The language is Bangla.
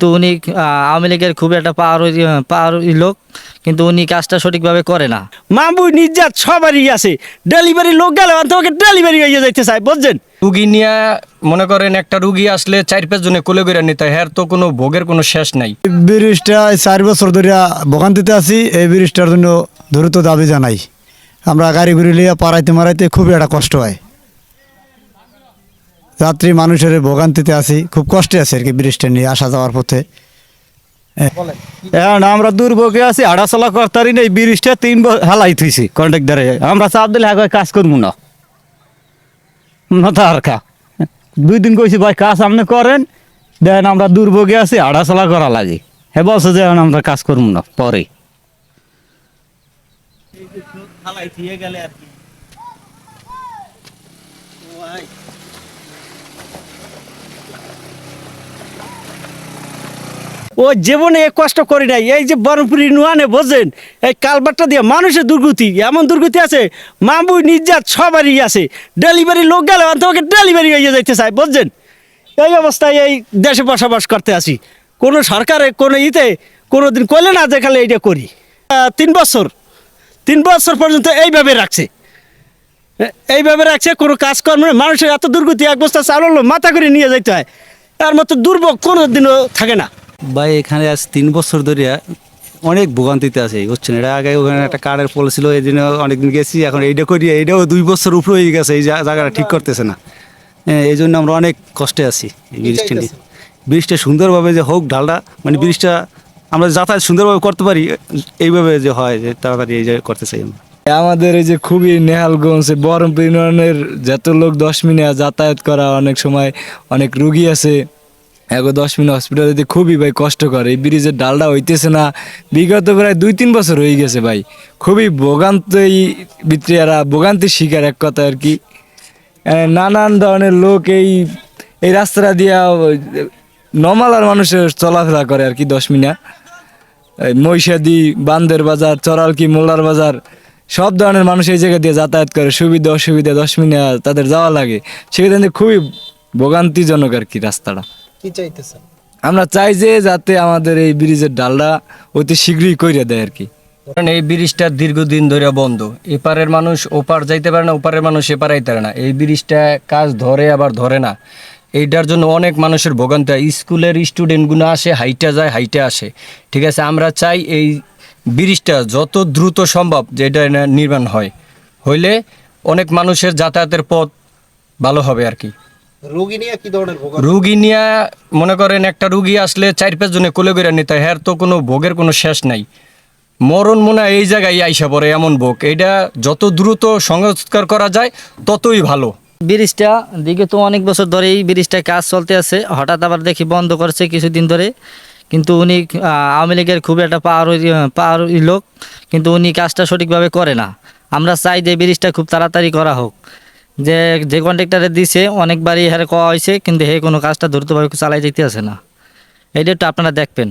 তো উনি আওয়ামী লীগের খুব একটা পাওয়ার পাওয়ার লোক কিন্তু উনি কাজটা সঠিকভাবে করে না। মামু নির্যাত সবারই আছে। ডেলিভারি লোক গেলে তোমাকে ডেলিভারি হয়ে যাইতে চাই বুঝছেন? রুগী নিয়ে মনে করেন একটা রুগী আসলে চার পাঁচ জনে কোলে করে নিতে হয়, হ্যার তো কোনো ভোগের কোনো শেষ নাই। ব্রিজটা চার বছর ধরে ভোগান্তিতে আছি এই ব্রিজটার জন্য দ্রুত দাবি জানাই। আমরা গাড়ি ঘুরি লিয়ে পাড়াইতে মারাইতে খুবই একটা কষ্ট হয়। যাত্রী মানুষের ভোগান্তিতে আছি খুব কষ্টে আছে আর কি ব্রিজটা নিয়ে আসা যাওয়ার পথে। এখন আমরা দুর্ভোগে আছি হাঁটাচলা করতারি নেই ব্রিজটা তিন হালাই থুইছি কন্ট্রাক্টারে আমরা চাপ দিলে আগে কাজ করব না। না কা। দুই দিন কইছি ভাই কাজ আপনি করেন দেন আমরা দুর্ভোগে আছি হাঁটাচলা করা লাগে। হে বলছে যে আমরা কাজ করব না পরে। ও জীবনে এ কষ্ট করি নাই। এই যে বরমপুরি নুয়ানে, বোঝেন? এই কালবারটা দিয়ে মানুষের দুর্গতি, এমন দুর্গতি আছে মামু নির্যাত সবারই আছে। ডেলিভারি লোক গেলে তোমাকে ডেলিভারি হয়ে যাইতে চাই বুঝছেন এই অবস্থায় এই দেশে বসবাস করতে আসি। কোনো সরকারে, কোনো ইতে কোনো দিন কইলে না দেখালে এইটা করি। তিন বছর তিন বছর পর্যন্ত এইভাবে রাখছে। এইভাবে রাখছে, কোনো কাজকর্ম। মানুষের এত দুর্গতি, এক বস্তা চাল মাথা করে নিয়ে যাইতে হয়। তার মতো দুর্ভোগ কোনো দিনও থাকে না। ভাই এখানে আজ তিন বছর ধরে অনেক ভোগান্তিতে আছে বুঝছেন? এটা আগে ওখানে একটা কার্ডের পল ছিল এই জন্য অনেকদিন গেছি এখন এইটা করি এইটাও দুই বছর উপরে হয়ে গেছে এই জায়গাটা ঠিক করতেছে না। হ্যাঁ, এই জন্য আমরা অনেক কষ্টে আছি এই ব্রিজটা নিয়ে। ব্রিজটা সুন্দরভাবে যে হোক ঢালটা মানে ব্রিজটা আমরা যাতায়াত সুন্দরভাবে করতে পারি এইভাবে যে হয় যে তাড়াতাড়ি এই যে করতে চাই আমরা। আমাদের এই যে খুবই নেহালগঞ্জ বহরমপুর ইউনিয়নের যত লোক দশ মিনিট যাতায়াত করা অনেক সময় অনেক রুগী আছে এখন দশ মিনিট হসপিটালে যেতে খুবই ভাই কষ্টকর এই ব্রিজের ডালটা হইতেছে না। বিগত প্রায় দুই তিন বছর হয়ে গেছে ভাই। খুবই ভোগান্তই বিত্রিয়ারা ভোগান্তির শিকার এক কথা আর কি। নানান ধরনের লোক এই এই রাস্তাটা দিয়া নমালার মানুষের চলাফেরা করে আর কি দশ এই মহিষাদি, বান্দের বাজার চরালকি মোল্লার বাজার, সব ধরনের মানুষ এই জায়গা দিয়ে যাতায়াত করে। সুবিধা, অসুবিধা দশ মিনিট তাদের যাওয়া লাগে। সেখানে খুবই ভোগান্তিজনক আর কি রাস্তাটা। আমরা চাই যে যাতে আমাদের এই ব্রিজের ডালটা অতি শীঘ্রই কইরে দেয় আর কি। কারণ এই ব্রিজটা দীর্ঘদিন ধরে বন্ধ। এপারের মানুষ ওপার যাইতে পারে না, ওপারের মানুষ এপার আইতে পারে না। এই ব্রিজটা কাজ ধরে আবার ধরে না। এইটার জন্য অনেক মানুষের ভোগান্তি হয়। স্কুলের স্টুডেন্টগুলো আসে, হাইটা যায়, হাইটে আসে। ঠিক আছে, আমরা চাই এই ব্রিজটা যত দ্রুত সম্ভব যে এটা নির্মাণ হয়। হইলে অনেক মানুষের যাতায়াতের পথ ভালো হবে আর কি। রুগী নিয়ে মনে করেন একটা রুগী আসলে চার পাঁচ জনে কোলে করে নিতে হ্যার তো কোনো ভোগের কোনো শেষ নাই। মরণ মনে হয় এই জায়গায় আইসা পড়ে এমন ভোগ। এটা যত দ্রুত সংস্কার করা যায় ততই ভালো। ব্রিজটা দিকে তো অনেক বছর ধরেই ব্রিজটা কাজ চলতে আছে। হঠাৎ আবার দেখি বন্ধ করছে কিছুদিন ধরে। কিন্তু উনি আওয়ামী লীগের খুব একটা পাওয়ার পাওয়ার লোক। কিন্তু উনি কাজটা সঠিকভাবে করে না। আমরা চাই যে ব্রিজটা খুব তাড়াতাড়ি করা হোক। যে যে কন্ট্রাক্টারে দিছে, অনেকবারই হ্যাঁ কওয়া হয়েছে কিন্তু হে কোনো কাজটা দ্রুতভাবে চালাই যেতে আছে না। এটা একটু আপনারা দেখবেন।